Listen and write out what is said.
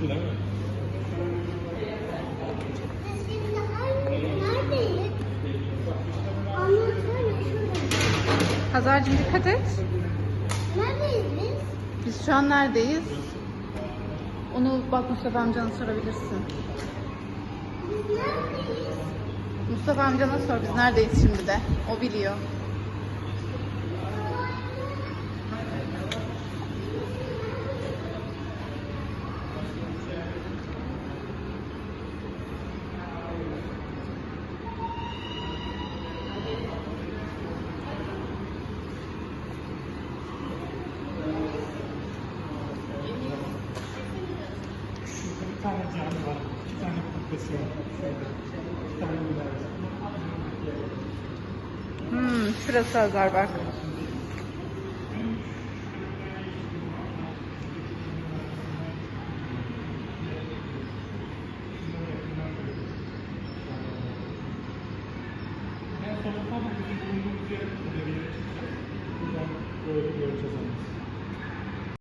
Şu. Hazar'cığım dikkat et. Neredeyiz biz? Biz şu an neredeyiz? Onu bak Mustafa amcana sorabilirsin. Biz neredeyiz? Mustafa amcana sor biz neredeyiz şimdi de. O biliyor. Bir tane cami var. İki tane kubbesi var. Şurada. İki tane minaresi. Hmm, şurası bak. En sonunda da bizim bulunduğumuz yer